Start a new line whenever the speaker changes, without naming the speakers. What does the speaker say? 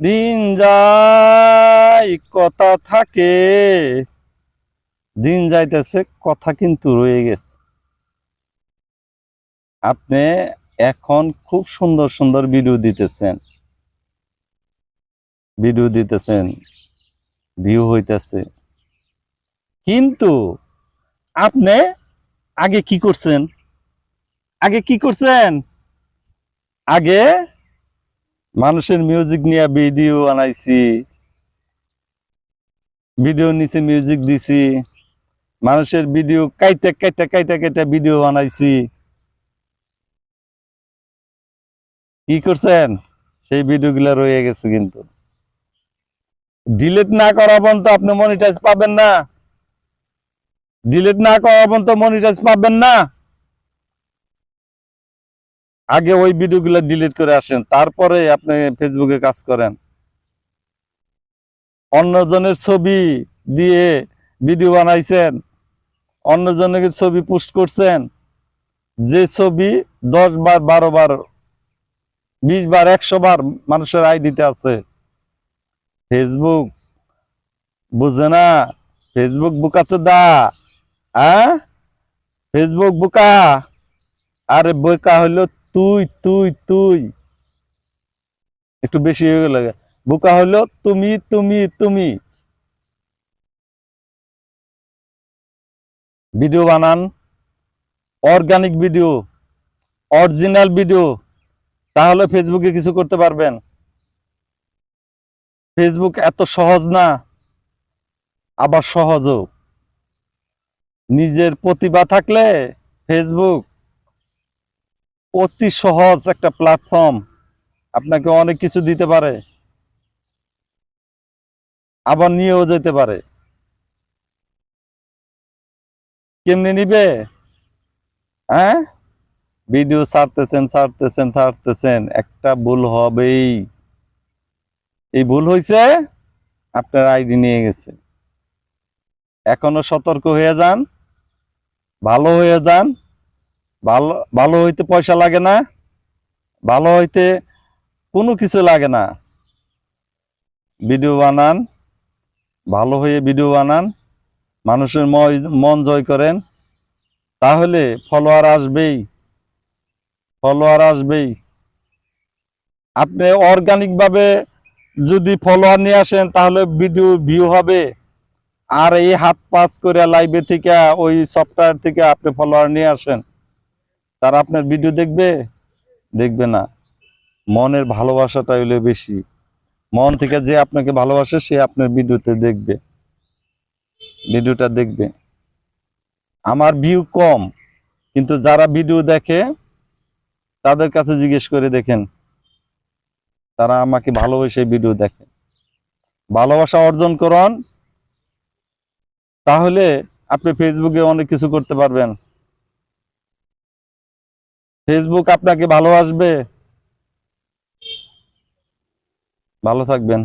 দিন যায় কথা থাকে। দিন যাইতেছে, কথা কিন্তু রয়ে গেছে। আপনি এখন খুব সুন্দর সুন্দর ভিডিও দিতেছেন। ভিডিও দিতেছেন ভিউ হইতেছে। কিন্তু আপনি আগে কি করছেন? আগে কি করছেন? আগে মানুষের মিউজিক নিয়ে ভিডিও বানাইছি। ভিডিও নিচে মিউজিক দিছি। মানুষের ভিডিও কাইটা কাইটা কাইটা কাইটা ভিডিও বানাইছি। কি করছেন? সেই ভিডিওগুলো রয়ে গেছে কিন্তু। ডিলিট না করা পর্যন্ত আপনি মনিটাইজ পাবেন না। ডিলিট না করা পর্যন্ত মনিটাইজ পাবেন না। আগে ওই ভিডিওগুলো ডিলিট করে আসেন, তারপরে আপনি ফেসবুকে কাজ করেন। অন্যজনের ছবি দিয়ে ভিডিও বানাইছেন, অন্যজনের ছবি পোস্ট করছেন, যে ছবি দশ বার, বারো বার, বিশ বার, একশো বার মানুষের আইডিতে আছে। ফেসবুক বুঝে না ফেসবুক বুকাচ্ছে দা হ্যাঁ ফেসবুক বুকা? আরে বোকা হলো তুই তুই তুই। একটু বেশি হয়ে গেল বোকা হলো তুমি তুমি তুমি। ভিডিও বানান। অর্গানিক ভিডিও অরিজিনাল ভিডিও তাহলে ফেসবুকে কিছু করতে পারবেন। ফেসবুক এত সহজ না, আবার সহজও। নিজের প্রতিভা থাকলে ফেসবুক অতি সহজ একটা প্ল্যাটফর্ম আপনাকে অনেক কিছু দিতে পারে। আবার নিয়েও যেতে পারে। কেমনি নিবে? হ্যাঁ? ভিডিও ছাড়তেছেন ছাড়তেছেন ছাড়তেছেন। একটা ভুল হবেই। এই ভুল হয়েছে আপনার আইডি নিয়ে গেছে। এখনও সতর্ক হয়ে যান, ভালো হয়ে যান। ভালো ভালো হইতে পয়সা লাগে না, ভালো হইতে কোনো কিছু লাগে না। ভিডিও বানান, ভালো হয়ে ভিডিও বানান, মানুষের মন জয় করেন, তাহলে ফলোয়ার আসবেই ফলোয়ার আসবেই। আপনি অর্গানিকভাবে যদি ফলোয়ার নিয়ে আসেন, তাহলে ভিডিও ভিউ হবে। আর এই হাত পাস করে লাইভে থেকে, ওই সফটওয়্যার থেকে আপনি ফলোয়ার নিয়ে আসেন। তারা আপনার ভিডিও দেখবে? দেখবে না। মনের ভালোবাসাটা হইলে বেশি। মন থেকে যে আপনাকে ভালোবাসে, সে আপনার ভিডিওতে দেখবে। ভিডিওটা দেখবে। আমার ভিউ কম, কিন্তু যারা ভিডিও দেখে, তাদের কাছে জিজ্ঞেস করে দেখেন। তারা আমাকে ভালোবেসে ভিডিও দেখে। ভালোবাসা অর্জন করুন। তাহলে আপনি ফেসবুকে অনেক কিছু করতে পারবেন। ফেসবুক আপনাকে ভালো আসবে ভালো থাকবেন।